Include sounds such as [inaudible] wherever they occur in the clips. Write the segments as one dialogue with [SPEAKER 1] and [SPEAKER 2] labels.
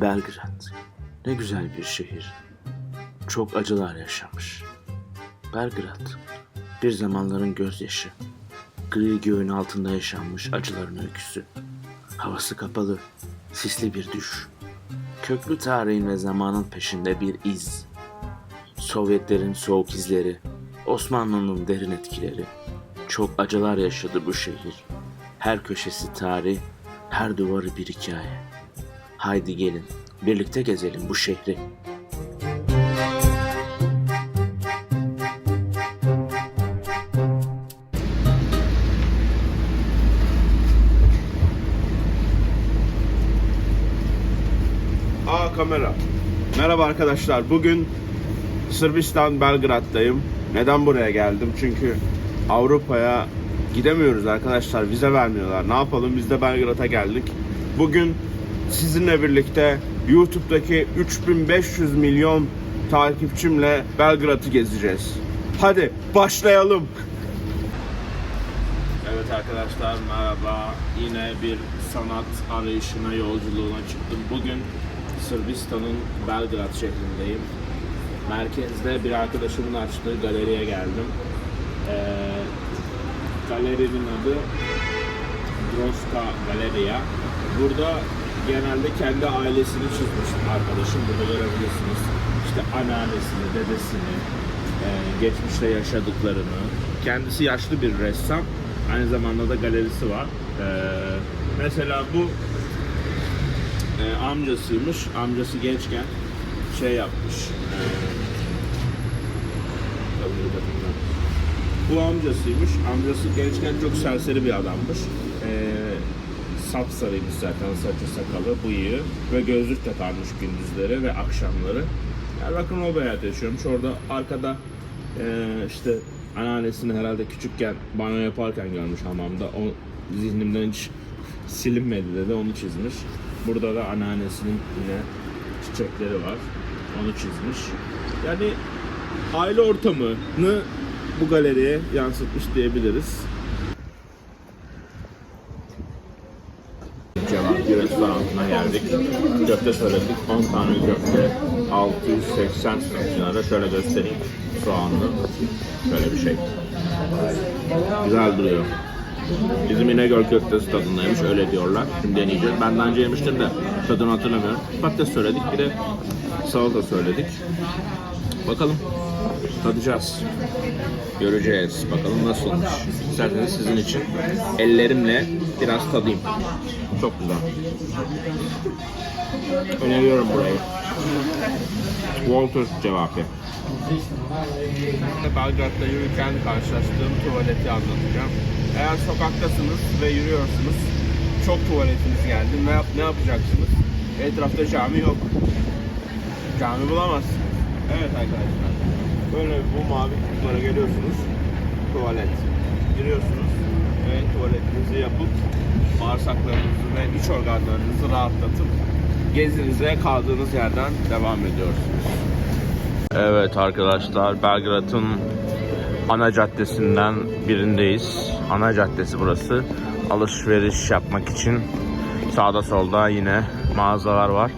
[SPEAKER 1] Belgrad. Ne güzel bir şehir. Çok acılar yaşamış. Belgrad. Bir zamanların gözyaşı. Gri göğün altında yaşanmış acıların öyküsü. Havası kapalı, sisli bir düş. Köklü tarihin ve zamanın peşinde bir iz. Sovyetlerin soğuk izleri, Osmanlı'nın derin etkileri. Çok acılar yaşadı bu şehir. Her köşesi tarih, her duvarı bir hikaye. Haydi gelin, birlikte gezelim bu şehri.
[SPEAKER 2] Aa kamera. Merhaba arkadaşlar. Bugün Sırbistan Belgrad'dayım. Neden buraya geldim? Çünkü Avrupa'ya gidemiyoruz arkadaşlar. Vize vermiyorlar. Ne yapalım? Biz de Belgrad'a geldik. Bugün sizinle birlikte YouTube'daki 3500 milyon takipçimle Belgrad'ı gezeceğiz. Hadi başlayalım. Evet arkadaşlar merhaba. Yine bir sanat arayışına yolculuğuna çıktım. Bugün Sırbistan'ın Belgrad şehrindeyim. Merkezde bir arkadaşımın açtığı galeriye geldim. Ee, galerinin adı Droska Galeria. Burada genelde kendi ailesini çizmiş arkadaşım. Burada görebilirsiniz. İşte anneannesini, dedesini, e, geçmişte yaşadıklarını. Kendisi yaşlı bir ressam. Aynı zamanda da galerisi var. Ee, mesela bu e, amcasıymış. Amcası gençken şey yapmış. E, bu amcasıymış. Amcası gençken çok serseri bir adammış. E, sapsarıymış zaten saçı sakalı, bıyığı ve gözlük takarmış gündüzleri ve akşamları. Yani rock'n'roll bir hayat yaşıyormuş. Orada arkada e, işte anneannesini herhalde küçükken banyo yaparken görmüş hamamda. O zihnimden hiç silinmedi dedi. Onu çizmiş. Burada da anneannesinin yine çiçekleri var. Onu çizmiş. Yani aile ortamını bu galeriye yansıtmış diyebiliriz. Cevap bir restoranına geldik. Köfte söyledik. 10 tane köfte. 680 lira. Şöyle göstereyim. Soğanlı. Şöyle bir şey. Güzel duruyor. Bizim İnegöl köftesi tadındaymış öyle diyorlar. Şimdi deneyeceğiz. Ben daha önce yemiştim de tadını hatırlamıyorum. Patates söyledik bir de salata söyledik. Bakalım tadacağız. Göreceğiz. Bakalım nasılmış. İsterseniz sizin için ellerimle biraz tadayım. Çok güzel. Öneriyorum burayı. Walter cevabı. Belgrad'da yürürken karşılaştığım tuvaleti anlatacağım. Eğer sokaktasınız ve yürüyorsunuz, çok tuvaletiniz geldi. Ne, yap- ne yapacaksınız? Etrafta cami yok. Cami bulamazsınız. Evet arkadaşlar. Böyle bu mavi kutulara geliyorsunuz. Tuvalet. Giriyorsunuz ve tuvaletinizi yapıp bağırsaklarınızı ve iç organlarınızı rahatlatıp gezinize kaldığınız yerden devam ediyorsunuz. Evet arkadaşlar Belgrad'ın ana caddesinden birindeyiz. Ana caddesi burası. Alışveriş yapmak için sağda solda yine mağazalar var.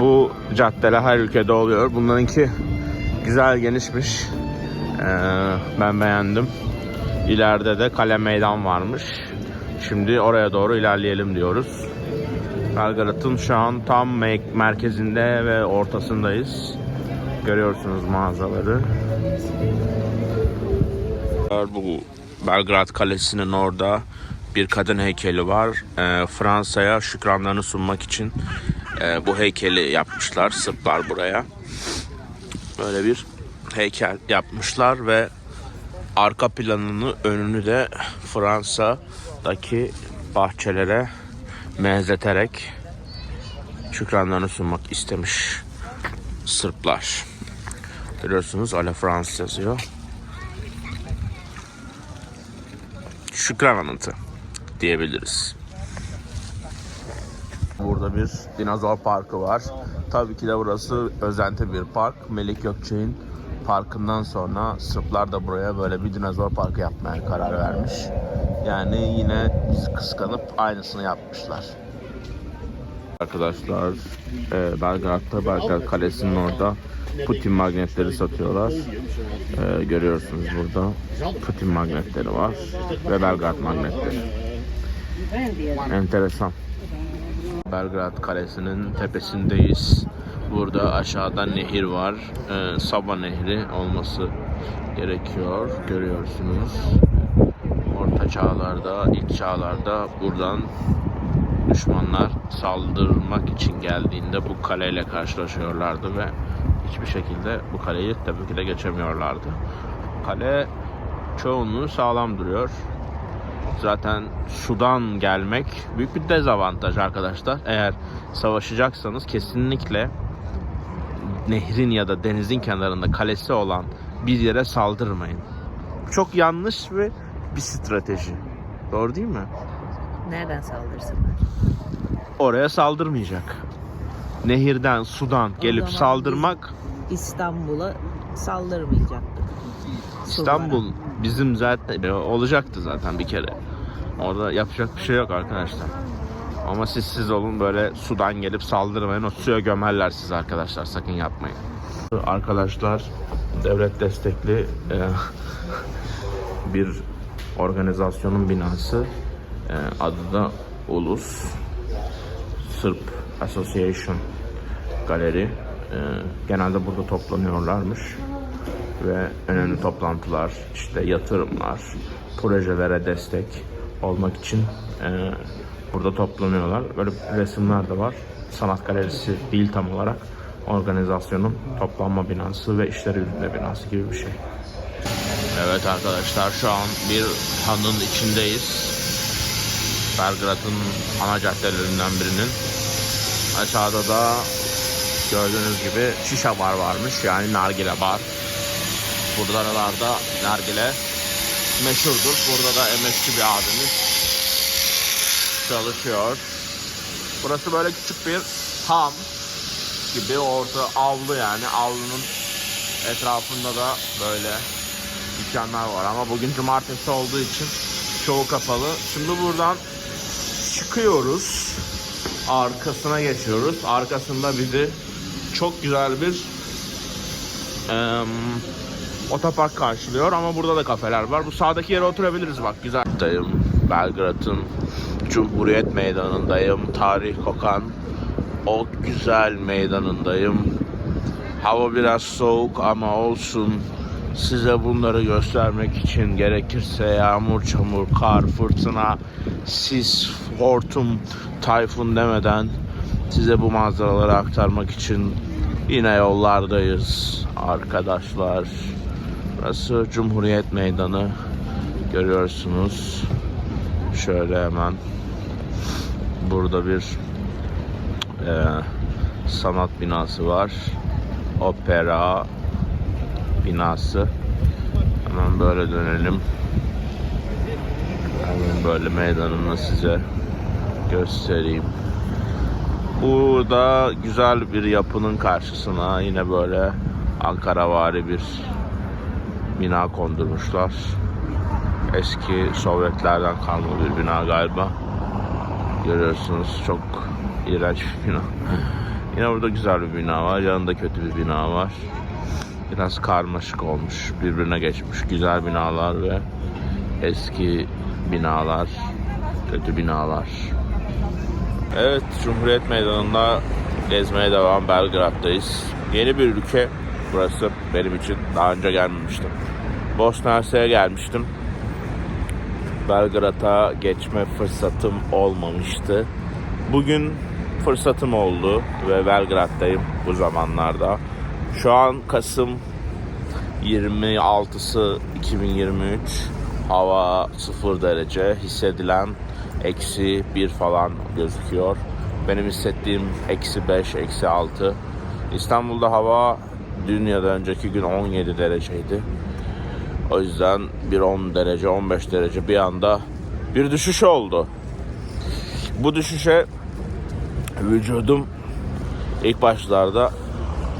[SPEAKER 2] Bu caddeler her ülkede oluyor. Bunlarınki güzel genişmiş. Ee, ben beğendim. İleride de kale meydan varmış. Şimdi oraya doğru ilerleyelim diyoruz. Belgrad'ın şu an tam me- merkezinde ve ortasındayız. Görüyorsunuz mağazaları. Bu Belgrad Kalesi'nin orada bir kadın heykeli var. Ee, Fransa'ya şükranlarını sunmak için e, bu heykeli yapmışlar. Sırplar buraya. Böyle bir heykel yapmışlar ve arka planını önünü de Fransa'daki bahçelere benzeterek şükranlarını sunmak istemiş Sırplar. Görüyorsunuz Ale Fransız yazıyor. Şükran anıtı diyebiliriz. Burada bir dinozor parkı var. Tabii ki de burası özenti bir park. Melik Gökçek'in parkından sonra Sırplar da buraya böyle bir dinozor parkı yapmaya karar vermiş. Yani yine bizi kıskanıp aynısını yapmışlar. Arkadaşlar e, Belgrad'da Belgrad Kalesi'nin orada Putin magnetleri satıyorlar. E, görüyorsunuz burada Putin magnetleri var ve Belgrad magnetleri. Enteresan. Belgrad Kalesi'nin tepesindeyiz. Burada aşağıda nehir var. Ee, Saba Nehri olması gerekiyor. Görüyorsunuz. Orta çağlarda, ilk çağlarda buradan düşmanlar saldırmak için geldiğinde bu kaleyle karşılaşıyorlardı ve hiçbir şekilde bu kaleyi tabii ki de geçemiyorlardı. Kale çoğunluğu sağlam duruyor. Zaten sudan gelmek büyük bir dezavantaj arkadaşlar. Eğer savaşacaksanız kesinlikle nehrin ya da denizin kenarında kalesi olan bir yere saldırmayın. Çok yanlış ve bir strateji. Doğru değil mi?
[SPEAKER 3] Nereden saldırsınlar?
[SPEAKER 2] Oraya saldırmayacak. Nehirden, sudan gelip
[SPEAKER 3] zaman
[SPEAKER 2] saldırmak
[SPEAKER 3] İstanbul'a saldırmayacaktık.
[SPEAKER 2] İstanbul bizim zaten olacaktı zaten bir kere. Orada yapacak bir şey yok arkadaşlar. Ama siz siz olun böyle sudan gelip saldırmayın. O suya gömerler siz arkadaşlar. Sakın yapmayın. Arkadaşlar devlet destekli e, [laughs] bir organizasyonun binası. E, adı da Ulus Sırp Association Galeri. E, genelde burada toplanıyorlarmış ve önemli toplantılar, işte yatırımlar, projelere destek olmak için e, burada toplanıyorlar. Böyle resimler de var. Sanat galerisi değil tam olarak. Organizasyonun toplanma binası ve işleri yürütme binası gibi bir şey. Evet arkadaşlar şu an bir hanın içindeyiz. Belgrad'ın ana caddelerinden birinin. Aşağıda da gördüğünüz gibi şişa bar varmış yani nargile bar. Buralarda nargile meşhurdur. Burada da emekçi bir abimiz çalışıyor. Burası böyle küçük bir ham gibi orta avlu yani avlunun etrafında da böyle dükkanlar var ama bugün cumartesi olduğu için çoğu kapalı. Şimdi buradan çıkıyoruz. Arkasına geçiyoruz. Arkasında bizi çok güzel bir em, otopark karşılıyor ama burada da kafeler var. Bu sağdaki yere oturabiliriz bak güzel. Belgrad'ın Cumhuriyet Meydanı'ndayım. Tarih kokan o güzel meydanındayım. Hava biraz soğuk ama olsun. Size bunları göstermek için gerekirse yağmur, çamur, kar, fırtına, sis, hortum, tayfun demeden size bu manzaraları aktarmak için yine yollardayız arkadaşlar. Burası Cumhuriyet Meydanı. Görüyorsunuz. Şöyle hemen burada bir eee, sanat binası var. Opera binası. Hemen böyle dönelim. Hemen böyle meydanını size göstereyim. Burada güzel bir yapının karşısına yine böyle Ankaravari bir bina kondurmuşlar. Eski Sovyetlerden kalma bir bina galiba. Görüyorsunuz çok iğrenç bir bina. Yine burada güzel bir bina var. Yanında kötü bir bina var. Biraz karmaşık olmuş. Birbirine geçmiş. Güzel binalar ve eski binalar. Kötü binalar. Evet, Cumhuriyet Meydanı'nda gezmeye devam. Belgrad'dayız. Yeni bir ülke burası benim için. Daha önce gelmemiştim. Bosna Hersek'e gelmiştim. Belgrad'a geçme fırsatım olmamıştı. Bugün fırsatım oldu ve Belgrad'dayım bu zamanlarda. Şu an Kasım 26'sı 2023. Hava 0 derece. Hissedilen eksi 1 falan gözüküyor. Benim hissettiğim eksi 5, eksi 6. İstanbul'da hava dün ya da önceki gün 17 dereceydi. O yüzden bir 10 derece, 15 derece bir anda bir düşüş oldu. Bu düşüşe vücudum ilk başlarda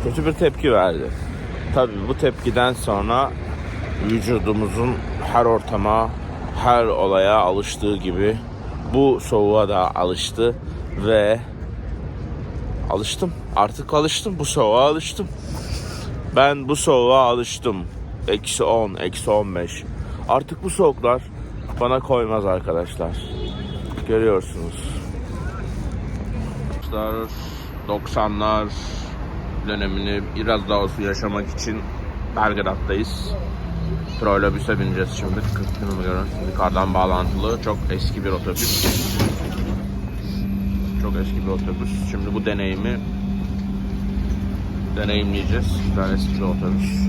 [SPEAKER 2] kötü bir tepki verdi. Tabii bu tepkiden sonra vücudumuzun her ortama, her olaya alıştığı gibi bu soğuğa da alıştı ve Alıştım. Artık alıştım. Bu soğuğa alıştım. Ben bu soğuğa alıştım. Eksi 10, eksi 15. Artık bu soğuklar bana koymaz arkadaşlar. Görüyorsunuz. Arkadaşlar 90'lar dönemini biraz daha olsun yaşamak için Belgrad'dayız. Trolleybüse bineceğiz şimdi. 40 kilometre yukarıdan bağlantılı. Çok eski bir otobüs. Çok eski bir otobüs. Şimdi bu deneyimi deneyimleyeceğiz. Güzel eski bir otobüs.